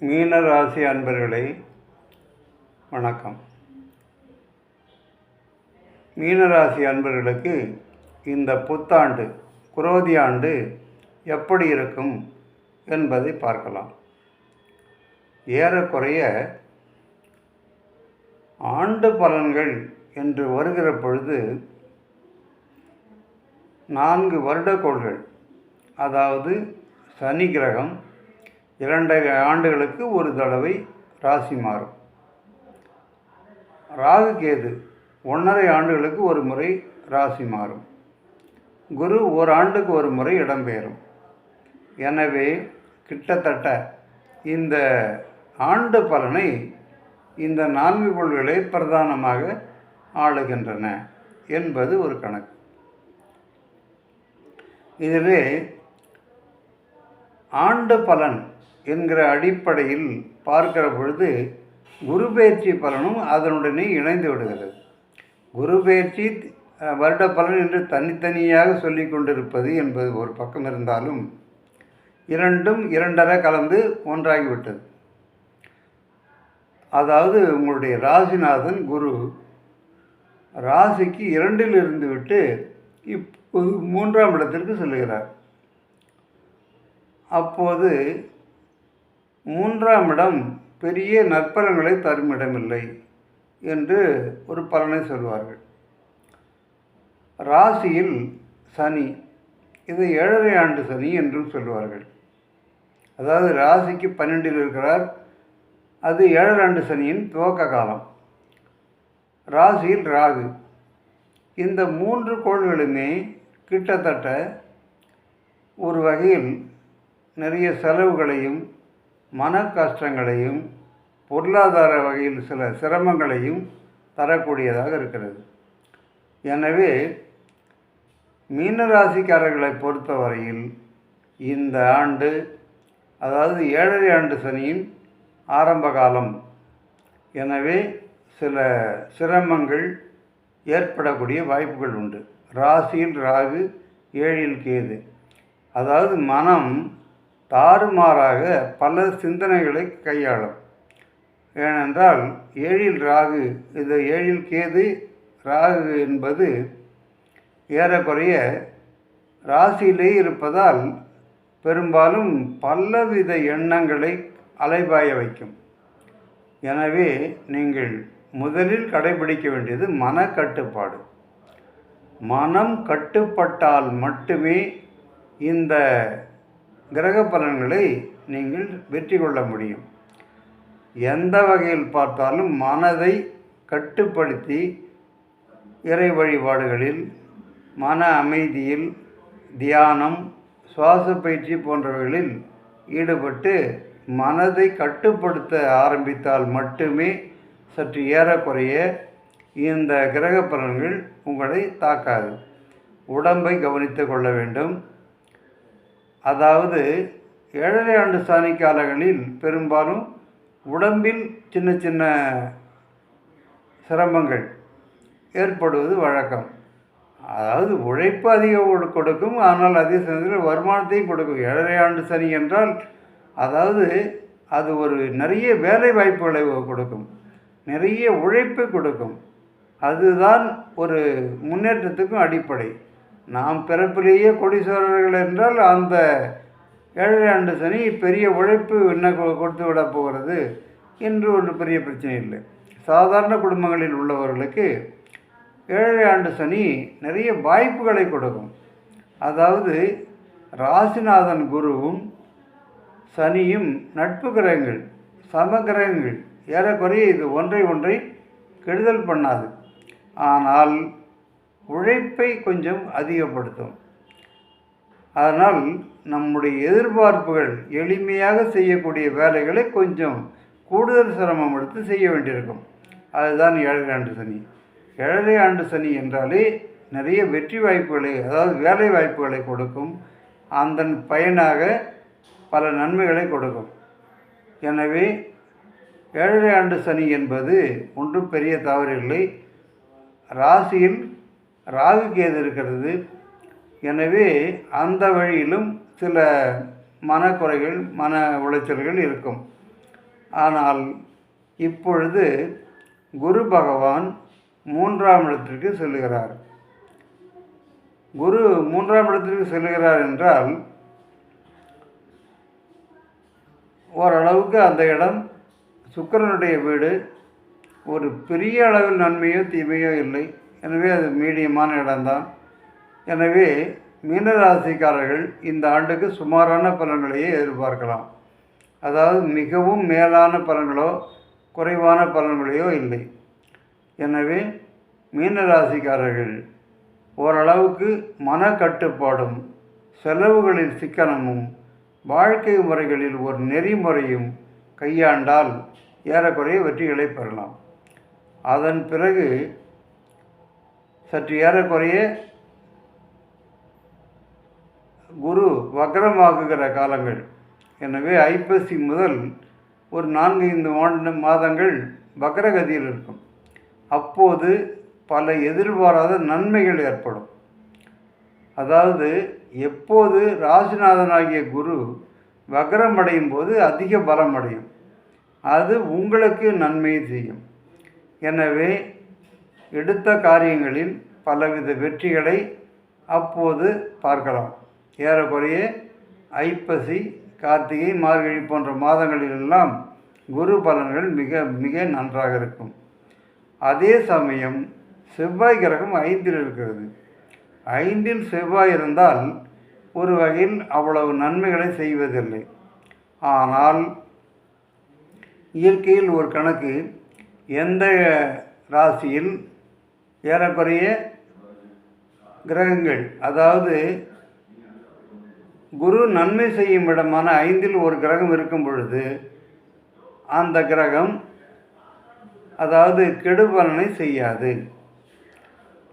மீன ராசி அன்பர்களே வணக்கம். மீனராசி அன்பர்களுக்கு இந்த புத்தாண்டு குரோதி ஆண்டு எப்படி இருக்கும் என்பதை பார்க்கலாம். ஏறக்குறைய ஆண்டு பலன்கள் என்று வருகிற பொழுது நான்கு வருடக்கோள்கள் அதாவது சனி கிரகம் இரண்டரை ஆண்டுகளுக்கு ஒரு தடவை ராசி மாறும். ராகு கேது ஒன்றரை ஆண்டுகளுக்கு ஒரு முறை ராசி மாறும். குரு ஒரு ஆண்டுக்கு ஒரு முறை இடம்பெயரும். எனவே கிட்டத்தட்ட இந்த ஆண்டு பலனை இந்த நான்கு கோள்களே பிரதானமாக ஆளுகின்றன என்பது ஒரு கணக்கு. இதிலே ஆண்டு பலன் என்கிற அடிப்படையில் பார்க்கிற பொழுது குரு பயிற்சி பலனும் அதனுடனே இணைந்து விடுகிறது. குரு பயிற்சி வருட பலன் என்று தனித்தனியாக சொல்லி கொண்டிருப்பது என்பது ஒரு பக்கம் இருந்தாலும் இரண்டும் இரண்டரை கலந்து ஒன்றாகிவிட்டது. அதாவது உங்களுடைய ராசிநாதன் குரு ராசிக்கு இரண்டில் இருந்து விட்டு இப்போது மூன்றாம் இடத்திற்கு செல்லுகிறார். அப்போது மூன்றாம் இடம் பெரிய நற்பலன்களை தரும் இடமில்லை என்று ஒரு பலனை சொல்வார்கள். ராசியில் சனி இதை ஏழரை ஆண்டு சனி என்றும் சொல்வார்கள். அதாவது ராசிக்கு பன்னெண்டில் இருக்கிறார். அது ஏழரை ஆண்டு சனியின் துவக்க காலம். ராசியில் ராகு. இந்த மூன்று கோள்களுமே கிட்டத்தட்ட ஒரு வகையில் நிறைய செலவுகளையும் மன கஷ்டங்களையும் பொருளாதார வகையில் சில சிரமங்களையும் தரக்கூடியதாக இருக்கிறது. எனவே மீனராசிக்காரர்களை பொறுத்தவரையில் இந்த ஆண்டு அதாவது ஏழரை ஆண்டு சனியின் ஆரம்ப காலம். எனவே சில சிரமங்கள் ஏற்படக்கூடிய வாய்ப்புகள் உண்டு. ராசியில் ராகு ஏழில் கேது. அதாவது மனம் தாறுமாறாக பல சிந்தனைகளை கையாளும். ஏனென்றால் ஏழில் ராகு இந்த ஏழில் கேது ராகு என்பது ஏறக்குறைய ராசியிலே இருப்பதால் பெரும்பாலும் பலவித எண்ணங்களை அலைபாய வைக்கும். எனவே நீங்கள் முதலில் கடைபிடிக்க வேண்டியது மனக்கட்டுப்பாடு. மனம் கட்டுப்பட்டால் மட்டுமே இந்த கிரக பலன்களை நீங்கள் வெற்றி கொள்ள முடியும். எந்த வகையில் பார்த்தாலும் மனதை கட்டுப்படுத்தி இறை வழிபாடுகளில் மன அமைதியில் தியானம் சுவாச பயிற்சி போன்றவைகளில் ஈடுபட்டு மனதை கட்டுப்படுத்த ஆரம்பித்தால் மட்டுமே சற்று ஏறக்குறைய இந்த கிரக பலன்கள் உங்களை தாக்காது. உடம்பை கவனித்து கொள்ள வேண்டும். அதாவது ஏழரை ஆண்டு சாணி காலங்களில் பெரும்பாலும் உடம்பில் சின்ன சின்ன சிரமங்கள் ஏற்படுவது வழக்கம். அதாவது உழைப்பு அதிகம் கொடுக்கும் ஆனால் அதே சமயத்தில் வருமானத்தையும் கொடுக்கும். ஏழரை ஆண்டு சனி என்றால் அதாவது அது ஒரு நிறைய வேலை வாய்ப்புகளை கொடுக்கும். நிறைய உழைப்பு கொடுக்கும். அதுதான் ஒரு முன்னேற்றத்துக்கும் அடிப்படை. நாம் பிறப்பிலேயே கொடிசோரர்கள் என்றால் அந்த ஏழரை ஆண்டு சனி பெரிய உழைப்பு என்ன கொடுத்து விட போகிறது என்று ஒன்று பெரிய பிரச்சனை இல்லை. சாதாரண குடும்பங்களில் உள்ளவர்களுக்கு ஏழரை ஆண்டு சனி நிறைய வாய்ப்புகளை கொடுக்கும். அதாவது ராசிநாதன் குருவும் சனியும் நட்பு கிரகங்கள் சம கிரகங்கள் ஏறக்குறைய இது ஒன்றை ஒன்றை கெடுதல் பண்ணாது. ஆனால் உழைப்பை கொஞ்சம் அதிகப்படுத்தும். அதனால் நம்முடைய எதிர்பார்ப்புகள் எளிமையாக செய்யக்கூடிய வேலைகளை கொஞ்சம் கூடுதல் சிரமம் எடுத்து செய்ய வேண்டியிருக்கும். அதுதான் ஏழரை ஆண்டு சனி. ஏழரை ஆண்டு சனி என்றாலே நிறைய வெற்றி வாய்ப்புகளை அதாவது வேலை வாய்ப்புகளை கொடுக்கும். அதன் பயனாக பல நன்மைகளை கொடுக்கும். எனவே ஏழரை ஆண்டு சனி என்பது ஒன்றும் பெரிய தவறு இல்லை. ராசியில் ராகு கேது இருக்கிறது. எனவே அந்த வழியிலும் சில மனக்குறைகள் மன உளைச்சல்கள் இருக்கும். ஆனால் இப்பொழுது குரு பகவான் மூன்றாம் இடத்திற்கு செல்லுகிறார். குரு மூன்றாம் இடத்திற்கு செல்லுகிறார் என்றால் ஓரளவுக்கு அந்த இடம் சுக்கிரனுடைய வீடு. ஒரு பெரிய அளவில் நன்மையோ தீமையோ இல்லை. எனவே அது மீடியமான இடம்தான். எனவே மீனராசிக்காரர்கள் இந்த ஆண்டுக்கு சுமாரான பலன்களையே எதிர்பார்க்கலாம். அதாவது மிகவும் மேலான பலன்களோ குறைவான பலன்களையோ இல்லை. எனவே மீனராசிக்காரர்கள் ஓரளவுக்கு மனக்கட்டுப்பாடும் செலவுகளில் சிக்கனமும் வாழ்க்கை முறைகளில் ஒரு நெறிமுறையும் கையாண்டால் ஏறக்குறைய வெற்றிகளை பெறலாம். அதன் பிறகு சற்று ஏறக்குறைய குரு வக்ரமாகுகிற காலங்கள். எனவே ஐப்பசி முதல் ஒரு நான்கு ஐந்து மாதங்கள் வக்ரகதியில் இருக்கும். அப்போது பல எதிர்பாராத நன்மைகள் ஏற்படும். அதாவது எப்போது ராசிநாதனாகிய குரு வக்ரம் அடையும் போது அதிக பலம் அடையும் அது உங்களுக்கு நன்மையை செய்யும். எனவே எடுத்த காரியங்களில் பலவித வெற்றிகளை அப்போது பார்க்கலாம். ஏறக்குறைய ஐப்பசி கார்த்திகை மார்கழி போன்ற மாதங்களிலெல்லாம் குரு பலன்கள் மிக மிக நன்றாக இருக்கும். அதே சமயம் செவ்வாய் கிரகம் ஐந்தில் இருக்கிறது. ஐந்தில் செவ்வாய் இருந்தால் ஒரு வகையில் அவ்வளவு நன்மைகளை செய்வதில்லை. ஆனால் இயற்கையில் ஒரு கணக்கு எந்த ராசியில் ஏறக்குறைய கிரகங்கள் அதாவது குரு நன்மை செய்யும் இடமான ஐந்தில் ஒரு கிரகம் இருக்கும் பொழுது அந்த கிரகம் அதாவது கெடுபலனை செய்யாது.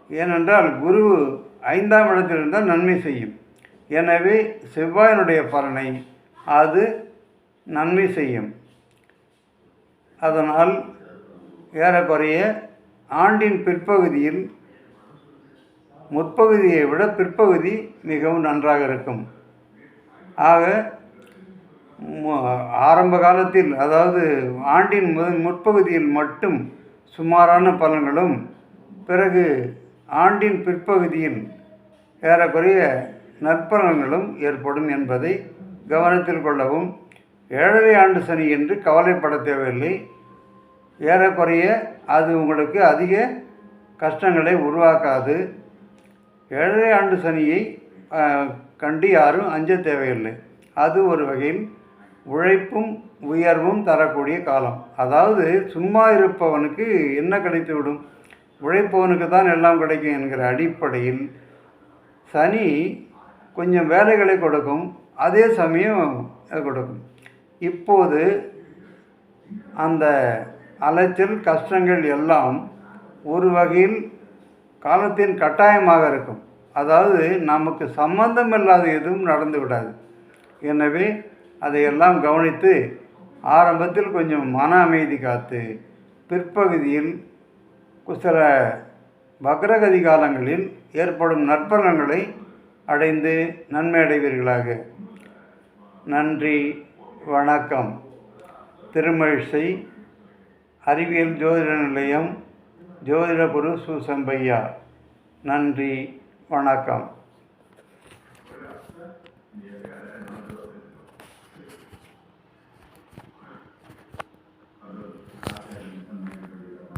ஏனென்றால் குரு ஐந்தாம் இடத்தில் இருந்தால் நன்மை செய்யும். எனவே செவ்வாயினுடைய பலனை அது நன்மை செய்யும். அதனால் ஏறக்குறைய ஆண்டின் பிற்பகுதியில் முற்பகுதியை விட பிற்பகுதி மிகவும் நன்றாக இருக்கும். ஆக ஆரம்ப காலத்தில் அதாவது ஆண்டின் முதல் முற்பகுதியில் மட்டும் சுமாரான பலன்களும் பிறகு ஆண்டின் பிற்பகுதியில் ஏறக்குறைய நற்பலன்களும் ஏற்படும் என்பதை கவனத்தில் கொள்ளவும் ஏழரை ஆண்டு சனி என்று கவலைப்பட தேவையில்லை. ஏறக்குறைய அது உங்களுக்கு அதிக கஷ்டங்களை உருவாக்காது. ஏழரை ஆண்டு சனியை கண்டு யாரும் அஞ்ச தேவையில்லை. அது ஒரு வகையில் உழைப்பும் உயர்வும் தரக்கூடிய காலம். அதாவது சும்மா இருப்பவனுக்கு என்ன கிடைத்துவிடும் உழைப்பவனுக்கு தான் எல்லாம் கிடைக்கும் என்கிற அடிப்படையில் சனி கொஞ்சம் வேலைகளை கொடுக்கும் அதே சமயம் கொடுக்கும். இப்போது அந்த அலைச்சல் கஷ்டங்கள் எல்லாம் ஒரு வகையில் காலத்தின் கட்டாயமாக இருக்கும். அதாவது நமக்கு சம்பந்தம் இல்லாத எதுவும் நடந்து விடாது. எனவே அதையெல்லாம் கவனித்து ஆரம்பத்தில் கொஞ்சம் மன அமைதி காத்து பிற்பகுதியில் சில பக்ரகதி காலங்களில் ஏற்படும் நற்பலன்களை அடைந்து நன்மை அடைவீர்களாக. நன்றி வணக்கம். திருமழிசை அறிவியல் ஜோதிட நிலையம் ஜோதிட குரு சுசம்பையா. நன்றி வணக்கம்.